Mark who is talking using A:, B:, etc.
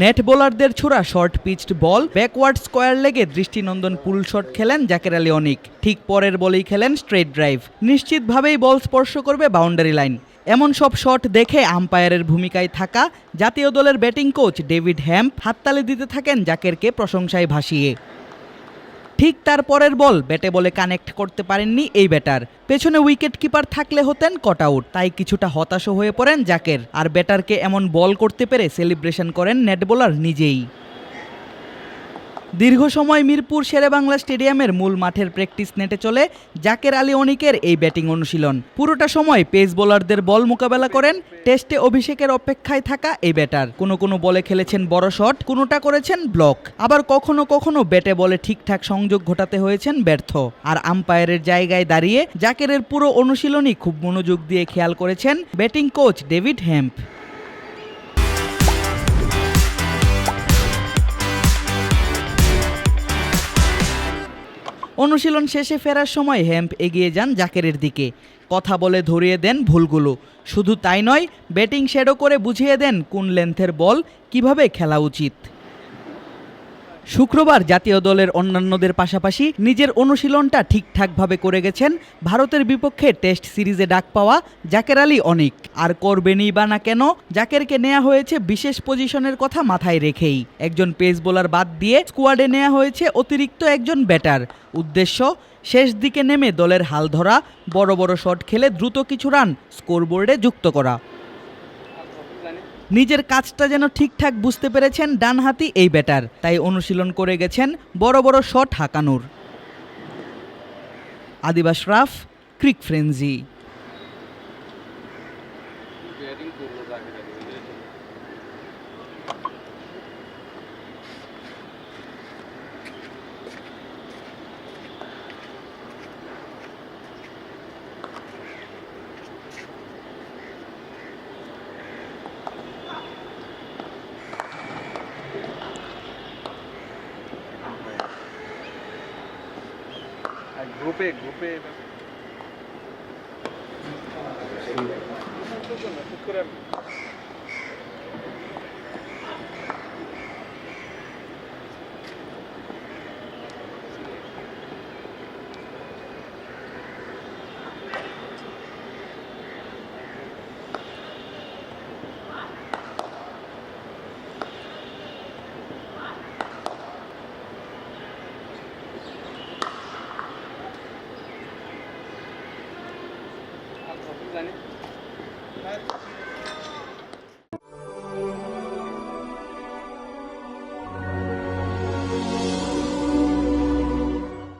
A: Net বোলারদের ছোড়া short pitched ball, backward square লেগে দৃষ্টিনন্দন পুল শট খেলেন জাকের আলী অনিক ঠিক পরের বলেই খেলেন স্ট্রেট ড্রাইভ। নিশ্চিতভাবেই বল স্পর্শ করবে বাউন্ডারি লাইন। এমন সব শট দেখে আম্পায়ারের ভূমিকায় থাকা জাতীয় দলের ব্যাটিং কোচ ডেভিড হ্যাম্প হাততালি দিতে থাকেন জাকেরকে প্রশংসায় ভাসিয়ে। ঠিক তার পরের বল। ব্যাটে বলে কানেক্ট করতে পারেননি এই ব্যাটার। পেছনে উইকেট কিপার থাকলে হতেন কট আউট। তাই কিছুটা হতাশ হয়ে পড়েন জাকের। আর ব্যাটারকে এমন বল করতে পেরে সেলিব্রেশন করেন নেট বোলার নিজেই। দীর্ঘ সময় মিরপুর শেরেবাংলা স্টেডিয়ামের মূল মাঠের প্র্যাকটিস নেটে চলে জাকের আলী অনিকের এই ব্যাটিং অনুশীলন। পুরোটা সময় পেস বোলারদের বল মোকাবেলা করেন, টেস্টে অভিষেকের অপেক্ষায় থাকা এই ব্যাটার। কোনো কোনো বলে খেলেছেন বড় শট, কোনোটা করেছেন ব্লক। আবার কখনো কখনো ব্যাটে বলে ঠিকঠাক সংযোগ ঘটাতে হয়েছেন ব্যর্থ। আর আম্পায়ারের জায়গায় দাঁড়িয়ে জাকেরের পুরো অনুশীলনই খুব মনোযোগ দিয়ে খেয়াল করেছেন ব্যাটিং কোচ ডেভিড হ্যাম্প অনুশীলন শেষে ফেরার সময় হেম্প এগিয়ে যান জাকেরের দিকে। কথা বলে ধরিয়ে দেন ভুলগুলো। শুধু তাই নয়, ব্যাটিং শেডো করে বুঝিয়ে দেন কোন লেন্থের বল কীভাবে খেলা উচিত। শুক্রবার জাতীয় দলের অন্যান্যদের পাশাপাশি নিজের অনুশীলনটা ঠিকঠাকভাবে করে গেছেন ভারতের বিপক্ষে টেস্ট সিরিজে ডাক পাওয়া জাকের আলী অনিক। আর করবেনই বা না কেন, জাকেরকে নেওয়া হয়েছে বিশেষ পজিশনের কথা মাথায় রেখেই। একজন পেস বোলার বাদ দিয়ে স্কোয়াডে নেওয়া হয়েছে অতিরিক্ত একজন ব্যাটার। উদ্দেশ্য, শেষ দিকে নেমে দলের হাল ধরা, বড় বড় শট খেলে দ্রুত কিছু রান স্কোরবোর্ডে যুক্ত করা। নিজের কাজটা যেন ঠিকঠাক বুঝতে পেরেছেন ডানহাতি এই ব্যাটার, তাই অনুশীলন করে গেছেন বড় বড় শট হাঁকানোর। আদিবাস রাফ, ক্রিক ফ্রেঞ্জি
B: গ্রুপে গ্রুপে। 我不干。